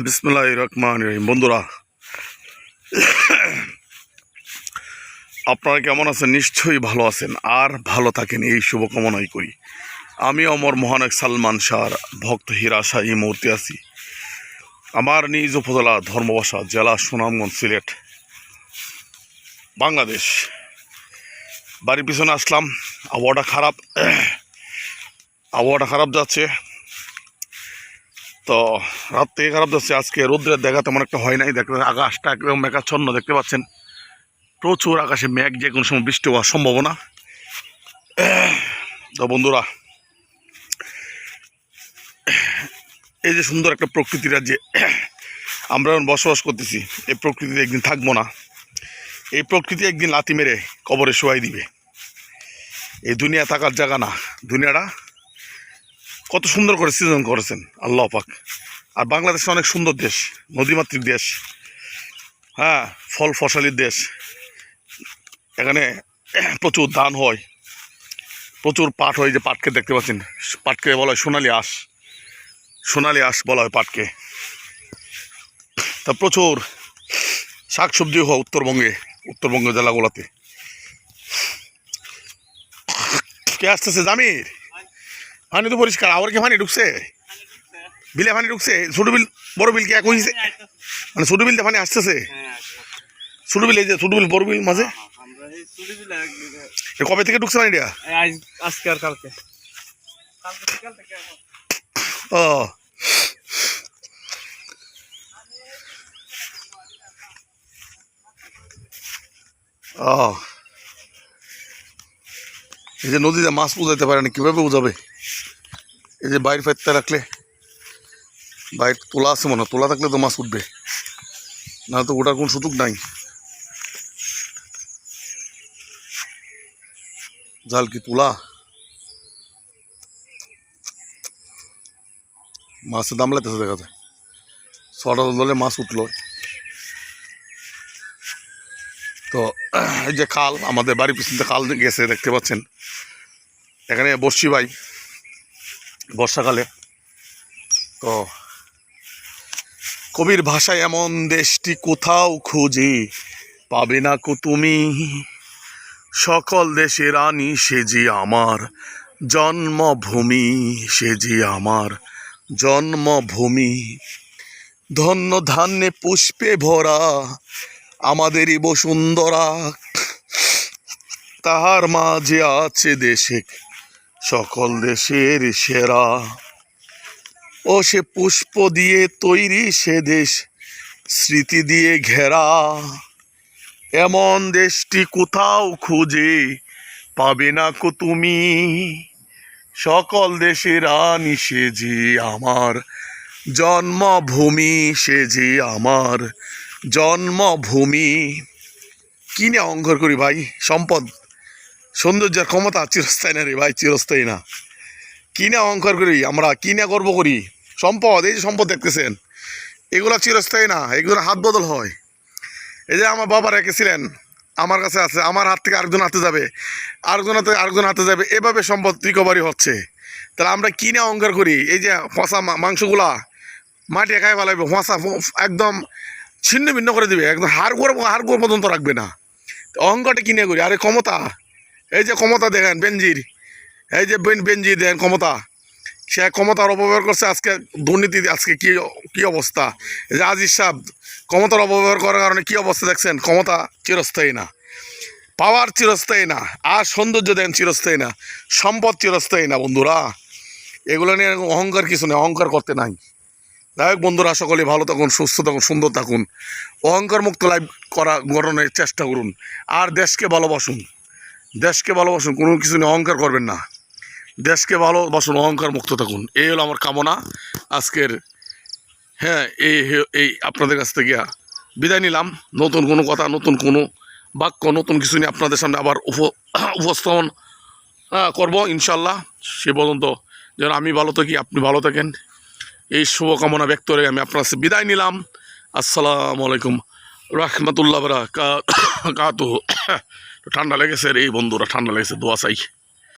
বিসমুল্লাহ রহমান রহিম। বন্ধুরা, আপনারা কেমন আছেন? নিশ্চয়ই ভালো আছেন। আর ভালো থাকেন, এই শুভকামনাই করি। আমি অমর মহানক সালমান শাহর ভক্ত হীরা শাহ এই মুহূর্তে আছি। আমার নিজ উপজেলা ধর্মবাসা, জেলা সুনামগঞ্জ, সিলেট, বাংলাদেশ। বাড়ির পিছনে আসলাম। আবহাওয়াটা খারাপ। আবহাওয়াটা খারাপ যাচ্ছে। তো রাত থেকে খারাপ যাচ্ছে। আজকে রৌদ্রের দেখা তেমন একটা হয় নাই। দেখতে আকাশটা একদম মেঘাচ্ছন্ন দেখতে পাচ্ছেন। প্রচুর আকাশে মেঘ, যে কোনো সময় বৃষ্টি হওয়ার সম্ভাবনা। তো বন্ধুরা, এই যে সুন্দর একটা প্রকৃতি রাজ্যে আমরা এখন বসবাস করতেছি, এই প্রকৃতিতে একদিন থাকব না। এই প্রকৃতি একদিন লাথি মেরে কবরে শোয়াই দিবে। এই দুনিয়া থাকার জায়গা না। দুনিয়াটা কত সুন্দর করে সৃজন করেছেন, আল্লাহ পাক। আর বাংলাদেশ অনেক সুন্দর দেশ, নদীমাতৃক দেশ হ্যাঁ ফল ফসলির দেশ। এখানে প্রচুর ধান হয়, প্রচুর পাট হয় যে পাটকে দেখতে পাচ্ছেন। পাটকে বলা হয় সোনালি আঁশ সোনালি আঁশ বলা হয় পাটকে। তা প্রচুর শাক সবজি হয় উত্তরবঙ্গে, উত্তরবঙ্গ জেলাগুলোতে। কে আসতেছে, জামির? পানি তো পরিষ্কার আবার কি পানি ঢুকছে? বিলে পানি ঢুকছে ছোট বিল, বড় বিল কি এক হয়েছে মানে ছোট বিল পানি আসতেছে? ছোট বিল এই যে ছোট বিল, বড় বিল মাঝে কবে থেকে ঢুকছে এই আজ আজকে আর কালকে। ও ও এই যে নদীতে মাছ বুঝাইতে পারে না, কীভাবে বুঝাবে এই যে বাইর ফেরতে রাখলে, বাইর তোলা আছে মনে তোলা থাকলে তো মাছ উঠবে। না তো ওটার কোনো সুযোগ নাই। জাল কি তোলা? মাছের দাম লাগতেছে দেখা যায়। ছটা দলে মাছ উঠল। তো, এই যে খাল, আমাদের বাড়ির পিছনে খাল গেছে, দেখতে পাচ্ছেন। এখানে বর্ষি ভাই। বর্ষাকালে। তো কবির ভাষায় এমন দেশটি কোথাও খুঁজে পাবে না কো তুমি? সকল দেশের রানী সে যে আমার, জন্মভূমি সে যে আমার, জন্মভূমি। ধন্য ধান্যে পুষ্পে ভরা আমাদেরই বসুন্ধরা, তাহার মাঝে আছে দেশে সকল দেশের সেরা। ও সে পুষ্প দিয়ে তৈরি সে দেশ, স্মৃতি দিয়ে ঘেরা। এমন দেশটি কোথাও খুঁজে পাবে না কো তুমি? সকল দেশের আনি সে যে আমার, জন্মভূমি সে যে আমার, জন্মভূমি। কিনে অঙ্কর করি ভাই? সম্পদ। সৌন্দর্যের ক্ষমতা চিরস্থায়ী না রে ভাই, চিরস্থায়ী না। কিনে অঙ্কর করি আমরা কিনে গর্ব করি? সম্পদ, এই যে সম্পদ দেখতেছেন, এগুলো চিরস্থায়ী না এগুলো হাত বদল হয়। এই যে আমার বাবা রেখেছিলেন, আমার কাছে আছে, আমার হাত থেকে আরেকজন হাতে যাবে, আরেকজন হাতে আরেকজন হাতে যাবে, এভাবে সম্পদ রিকভারি হচ্ছে। তাহলে আমরা কিনে অঙ্কার করি? এই যে ফসা মাংসগুলা মাটি একাই ফেলাবে ফসা একদম ছিন্ন ভিন্ন করে দিবে, একদম হাড় করে হাড় করে পর্যন্ত রাখবে না। অঙ্কটা কিনে করি? আরে ক্ষমতা। এই যে ক্ষমতা দেখেন বেঞ্জির এই যে বেঞ্জির দেখেন ক্ষমতা। সে ক্ষমতার অপব্যবহার করছে, আজকে দুর্নীতি, আজকে কি কি অবস্থা? যে আজিজ সাহেব, ক্ষমতার অপব্যবহার করার কারণে কি অবস্থা দেখছেন? ক্ষমতা চিরস্থায়ী না। পাওয়ার চিরস্থায়ী না। আর সৌন্দর্য দেন চিরস্থায়ী না। সম্পদ চিরস্থায়ী না, বন্ধুরা। এগুলো নিয়ে অহংকার কিছু নেই, অহংকার করতে নাই। যাই হোক, বন্ধুরা, সকলে ভালো থাকুন, সুস্থ থাকুন, সুন্দর থাকুন। অহংকার মুক্ত লাইভ করা গঠনের চেষ্টা করুন। আর দেশকে ভালোবাসুন। দেশকে ভালোবাসুন, কোনো কিছু নিয়ে অহংকার করবেন না। দেশকে ভালোবাসুন, অহংকার মুক্ত থাকুন। এই হলো আমার কামনা। আজকের হ্যাঁ এই এই আপনাদের কাছ থেকে বিদায় নিলাম। নতুন কোনো কথা, নতুন কোনো বাক্য, নতুন কিছু নিয়ে আপনাদের সামনে আবার উপ, উপস্থাপন করব ইনশাল্লাহ সে পর্যন্ত যেন আমি ভালো থাকি, আপনি ভালো থাকেন। এই শুভকামনা ব্যক্ত করে আমি আপনার কাছে বিদায় নিলাম। আসসালামু আলাইকুম। রহমতুল্লাহ কাতু ঠান্ডা লেগেছে রে বন্ধুরা ঠান্ডা লেগেছে দোয়া চাই।